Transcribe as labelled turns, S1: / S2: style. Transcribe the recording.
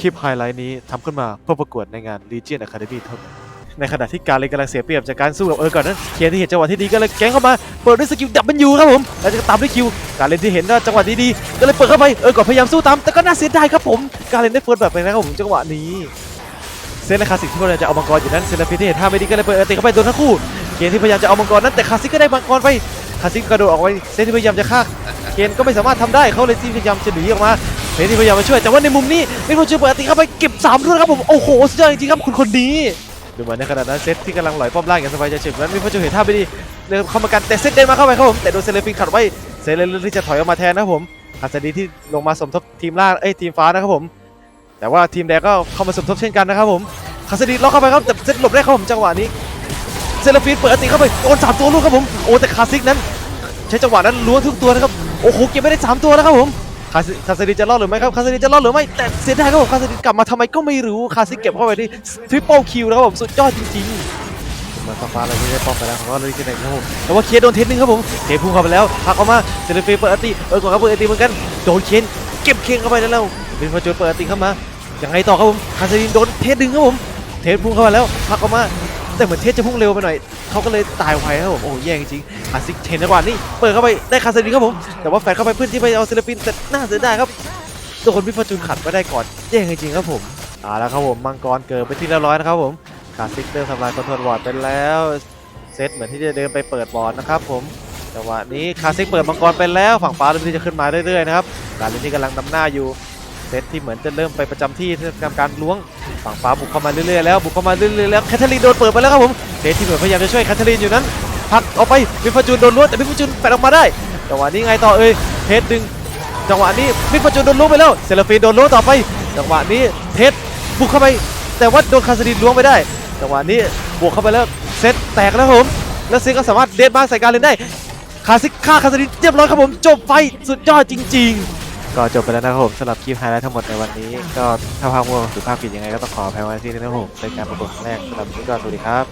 S1: คลิปไฮไลท์นี้ทำขึ้นมาเพื่อประกวดในงาน Legion Academy เท่านั้น ในขณะที่การเล่นกำลังเสียเปรียบจากการสู้กับเออก่อนนั้น เคียนที่เห็นจังหวะที่ดีก็เลยแกงเข้ามา เปิดด้วยสกิลดับเบิลยูครับผม แล้วจะตามด้วยคิว การเล่นที่เห็นว่าจังหวะดีๆก็เลยเปิดเข้าไป เออก่อนพยายามสู้ตาม แต่ก็น่าเสียดายครับผม การเล่นได้เฟิร์สแบบไปนะครับผมจังหวะนี้เซนและคาสิกที่พยายามจะเอามังกรอยู่นั้นเซนและพีที่เห็นท่าไม่ดีก็เลยเปิดเออติเข้าไปโดนทั้งคู่ เคียนที่พยายามจะเอามังกรนั้นแต่คาสิกก็ได้มังกรไปคาสิกกระโดดออกไปเซนที่พยายามจะฆ่า เคนก็ไม่สามารถทำได้เขาเลยที่พยายามจะหนีออกมา เซนที่พยายามมาช่วยแต่ว่าในมุมนี้ไม่พอช่วยเปิดติเข้าไปเก็บสามด้วครับผมโอ้โหสุดยอดจริงๆครับคุณคนนี้ดูเหมือนในขณะนั้นเซตที่กำลังลอยป้อมล่างอย่างสบายใจเฉยนั้นมีพอช่วยเห็นท่าไม่ดีเดินเข้ามากันแต่เซตเดินมาเข้าไปครับผมแต่โดนเซเลฟินขัดไว้เซเลเลือกที่จะถอยออกมาแทนนะครับผมอาซาดีที่ลงมาสมทบทีมล่างเอ้ยทีมฟ้านะครับผมแต่ว่าทีมแดงก็เข้ามาสมทบเช่นกันนะครับผมคาซาดีล็อกเข้าไปครับแต่เซตหลบได้ครับผมจังหวะนี้เซเลฟินเปิดติเข้าไปโดนสามตัวลูกครับผมโอ้แต่คาซิกนั้น ใช้จังหวะนั้นล้วงทุกตัวนะครับโอ้โหเก็บไม่ได้สามตัวนะครับผม คาซิคาซิดิจะรอดหรือไม่ครับคาซิดิจะรอดหรือไม่แต่เสียดายครับผมคาซิดิกลับมาทำไมก็ไม่รู้คาซิเก็บเข้าไปที่ทริปเปิลคิวนะครับผมสุดยอดจริงๆมาฟ้าอะไรที่ได้ป้อมไปแล้วของเราเลยที่ไหนครับผมแต่ว่าเคียนโดนเทนหนึงครับผมเทพุ่งเข้าไปแล้วพักออกมาเซเลฟีเปิดอันติเออก่อนครับเปิดอันติเหมือนกันโดนเคียนเก็บเคียนเข้าไปแล้วเป็นพอจนเปิดอันติเข้ามายังไงต่อครับผมคาซิดิโดนเทสดึงครับผมเทสพุ่งเข้ามาแล้วพักออกมา แต่เหมือนเทสจะพุ่งเร็วไปหน่อยเขาก็เลยตายไวครับผมโอ้แย่จริงๆคาซิกเทนจังหวะนี้เปิดเข้าไปได้คาซิดิครับผมแต่ว่าแฟนเข้าไปเพื่อนที่ไปเอาศิลปินแต่น่าเสียดายครับโดนพี่ฟอร์จูนขัดไม่ได้ก่อนแย่จริงๆครับผมเอาละครับผมมังกรเกิดไปที่เรียบร้อยนะครับผมคาซิกเตอร์ทำลายคอนโทรลบอร์ดไปแล้วเซตเหมือนที่จะเดินไปเปิดบอร์ดนะครับผมจังหวะนี้คาซิกเปิดมังกรไปแล้วฝั่งฟ้าเริ่มที่จะขึ้นมาเรื่อยๆนะครับการเล่นที่กำลังนำหน้าอยู่ เซตที่เหมือนจะเริ่มไปประจำที่ที่ทำการล้วงฝั่งฟ้าบุกเข้ามาเรื่อยๆแล้วบุกเข้ามาเรื่อยๆแล้วแคทเธอรีนโดนเปิดไปแล้วครับผมเซตที่เหมือนพยายามจะช่วยแคทเธอรีนอยู่นั้นผลักออกไปมิฟจูนโดนล้วงแต่มิฟจูนแปดออกมาได้จังหวะนี้ไงต่อเอ้ยเทสดึงจังหวะนี้มิดประจุโดนล้วงไปแล้วเซลฟีนโดนล้วงต่อไป จังหวะนี้เทสบุกเข้าไป แต่ว่าโดนคาสดินล้วงไม่ได้ จังหวะนี้บวกเข้าไปแล้วเซตแตกแล้วครับผมแล้วเซตก็สามารถเดดบ้าใส่การเล่นได้คาซิกฆ่าคาสดินเรียบร้อยครับผมจบไฟสุดยอดจริง ๆ ก็จบไปแล้วนะครับผมสำหรับคลิปไฮไลท์ทั้งหมดในวันนี้ ก็ถ้าภาพมั่วหรือภาพผิดยังไงก็ต้องขออภัยไว้ที่นี่นะครับผมเป็นการประกวดครั้งแรกสำหรับวันนี้ก็สวัสดีครับ